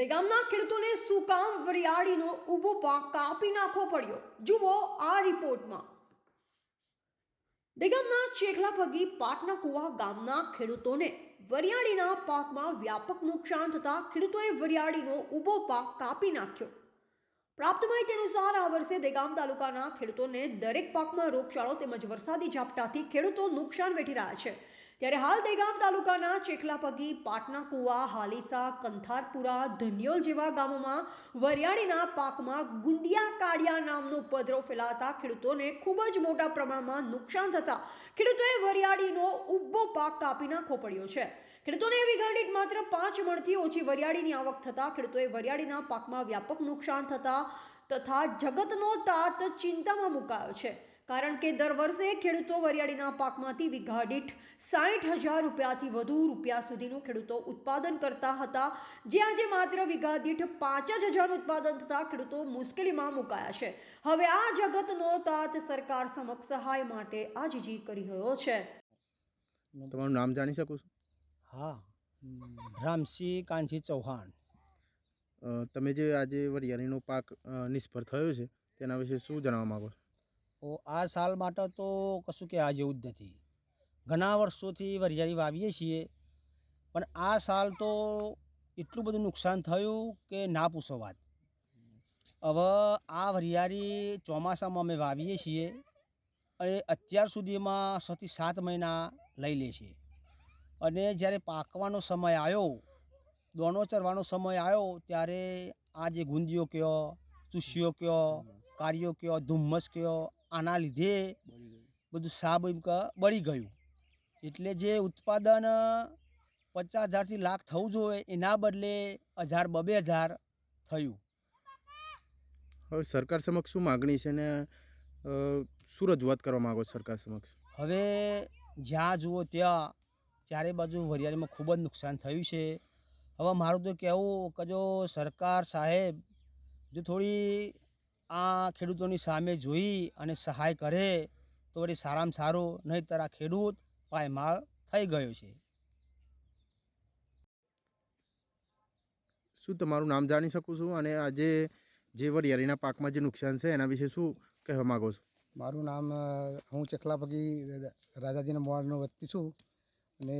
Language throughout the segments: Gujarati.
દહેગામના ખેડૂતોને સુકામ વરિયાળીનો ઊભો પાક કાપી નાખવો પડ્યો. જુઓ આ રિપોર્ટમાં. દહેગામના ચેખલા પગી પાટના કુવા ગામના ખેડૂતોને વરિયાળીના પાકમાં વ્યાપક નુકસાન થતાં ખેડૂતોએ વરિયાળીનો ઊભો પાક કાપી નાખ્યો. પ્રાપ્ત માહિતી અનુસાર આ વર્ષે દેગામ તાલુકાના ખેડૂતોને દરેક પાકમાં રોગચાળો તેમજ વરસાદી ઝાપટાથી ખેડૂતો નુકસાન વેઠી રહ્યા છે. ત્યારે હાલ દેગામ તાલુકાના ચેખલાપગી પાટના કુવા હાલીસા, કંથારપુરા, ધન્યોલ જેવા ગામોમાં વરિયાળીના પાકમાં ગુંદિયા કાળિયા નામનો ઉપદ્રવ ફેલાતા ખેડૂતોને ખૂબ જ મોટા પ્રમાણમાં નુકસાન થતાં ખેડૂતોએ વરિયાળીનો ઉબ્બો પાક કાપી નાખવો પડ્યો છે. ખેડૂતોને વીઘા દીઠ માત્ર પાંચ મણથી ઓછી વરિયાળીની આવક થતાં ખેડૂતોએ વરિયાળીના પાકમાં વ્યાપક નુકસાન થતાં તથા જગતનો તાત ચિંતામાં મુકાયો છે. કારણ કે દર વર્ષે ખેડૂતો વરિયાળીના પાકમાંથી વીઘા દીઠ સાઠ હજાર રૂપિયાથી વધુ રૂપિયા સુધીનું ખેડૂતો ઉત્પાદન કરતા હતા. જે આજે માત્ર વીઘા દીઠ પાંચ જ હજારનું ઉત્પાદન થતાં ખેડૂતો મુશ્કેલીમાં મુકાયા છે. હવે આ જગતનો તાત સરકાર સમક્ષ સહાય માટે આજીજી કરી રહ્યો છે. તમારું નામ જાણી શકું છું? હા રામસિંહ કાનજી ચૌહાણ. તમે જે આજે વરિયાળીનો પાક નિષ્ફળ થયો છે તેના વિશે શું જણાવવા માગો છો? આ સાલ માટે તો કશું કહેવા જેવું જ નથી. ઘણા વર્ષોથી વરિયાળી વાવીએ છીએ, પણ આ સાલ તો એટલું બધું નુકસાન થયું કે ના પૂછો વાત. હવે આ વરિયાળી ચોમાસામાં અમે વાવીએ છીએ અને અત્યાર સુધીમાં છથી સાત મહિના લઈ લે છે. અને જ્યારે પાકવાનો સમય આવ્યો, દોણો ચરવાનો સમય આવ્યો, ત્યારે આ જે ગુંદીઓ કયો ચૂસ્યો કયો કાર્યો કયો, ધુમ્મસ કયો આના લીધે બધું સાબ એમ કે બળી ગયું. એટલે જે ઉત્પાદન પચાસ હજારથી લાખ થવું જોઈએ એના બદલે હજાર બબે હજાર થયું. હવે સરકાર સમક્ષ શું માગણી છે ને શું રજૂઆત કરવા માગો સરકાર સમક્ષ? હવે જ્યાં જુઓ ત્યાં ચારે બાજુ વરિયાળીમાં ખૂબ જ નુકસાન થયું છે. હવે મારું તો કહેવું કે જો સરકાર સાહેબ જો થોડી આ ખેડૂતોની સામે જોઈ અને સહાય કરે તો વળી સારામાં સારું નહીંતર આ ખેડૂત પાયમાલ થઈ ગયો છે. શું તમારું નામ જાણી શકું છું? અને આજે જે વરિયાળીના પાકમાં જે નુકસાન છે એના વિશે શું કહેવા માગો છો? મારું નામ હું ચકલાપગી રાજાજીના મોડનો વતની છું. અને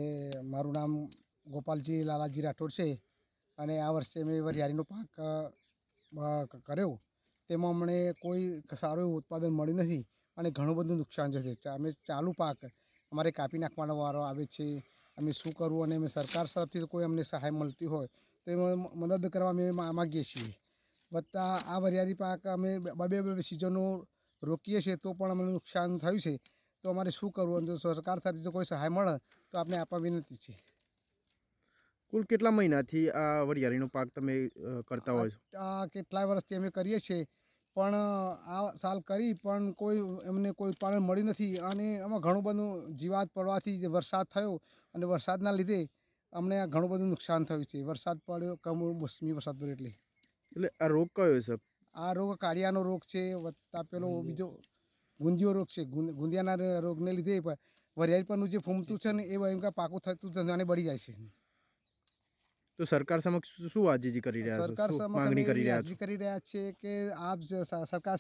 મારું નામ ગોપાલજી લાલાજી રાઠોડ છે. અને આ વર્ષે મેં વરિયાળીનો પાક કર્યો. તેમાં અમને કોઈ સારું એવું ઉત્પાદન મળ્યું નથી અને ઘણું બધું નુકસાન છે અમે ચાલુ પાક અમારે કાપી નાખવાનો વારો આવે છે. અમે શું કરવું અને અમે સરકાર તરફથી કોઈ અમને સહાય મળતી હોય તો એમાં મદદ કરવા અમે માગીએ છીએ. વત્તા આ વરિયાળી પાક અમે બે બે સિઝનો રોકીએ છીએ તો પણ અમને નુકસાન થયું છે. તો અમારે શું કરવું? અને જો સરકાર તરફથી જો કોઈ સહાય મળે તો આપણે આપવા વિનંતી છે. કુલ કેટલા મહિનાથી આ વરિયાળીનો પાક તમે કરતા હોય છો? આ કેટલાય વર્ષથી અમે કરીએ છીએ. પણ આ સાલ કરી પણ કોઈ એમને કોઈ ઉત્પાદન મળી નથી અને એમાં ઘણું બધું જીવાત પડવાથી જે વરસાદ થયો અને વરસાદના લીધે અમને આ ઘણું બધું નુકસાન થયું છે. વરસાદ પડ્યો કમોસમી વરસાદ પડ્યો એટલે. એટલે આ રોગ કયો છે? આ રોગ કાળિયાનો રોગ છે વત્તા પેલો બીજો ગુંદિયો રોગ છે. ગુંદિયાના રોગને લીધે વરિયાળી પરનું જે ફૂમતું છે ને એ એમ પાકું થતું થતું અને બળી જાય છે. તો સરકાર સમક્ષ શું અરજી કરી રહ્યા છો? સરકાર માંગણી કરી રહ્યા અરજી કરી રહ્યા છે કે આપ સરકાર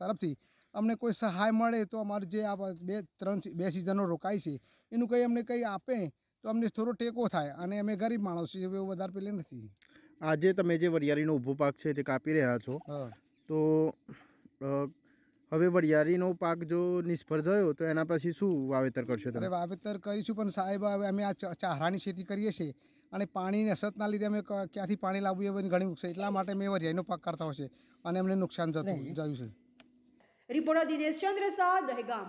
તરફથી અમને કોઈ સહાય મળે તો અમારું જે આ બે ત્રણ બે સિઝનો રોકાય છે એનું કંઈ અમને કંઈ આપે તો અમને થોડો ટેકો થાય અને અમે ગરીબ માણસ છીએ એવું વધારે પેલે નથી. આજે તમે જે વરિયાળીનો ઊભો પાક છે તે કાપી રહ્યા છો. તો હવે વરિયાળીનો પાક જો નિષ્ફળ થયો તો એના પછી શું વાવેતર કરશો તમે? વાવેતર કરીશું પણ સાહેબ હવે અમે આ ચારાની ખેતી કરીએ છીએ. અને પાણીની અસરતના લીધે અમે ક્યાંથી પાણી લાવવું એ ઘણી મુશ્કેલ એટલા માટે મેં વરિયાઈનો પાક કરતા હોય છે. અને અમને નુકસાન જતું જયું છે. રિપોર્ટર દિનેશ ચંદ્ર શાહ દહેગામ.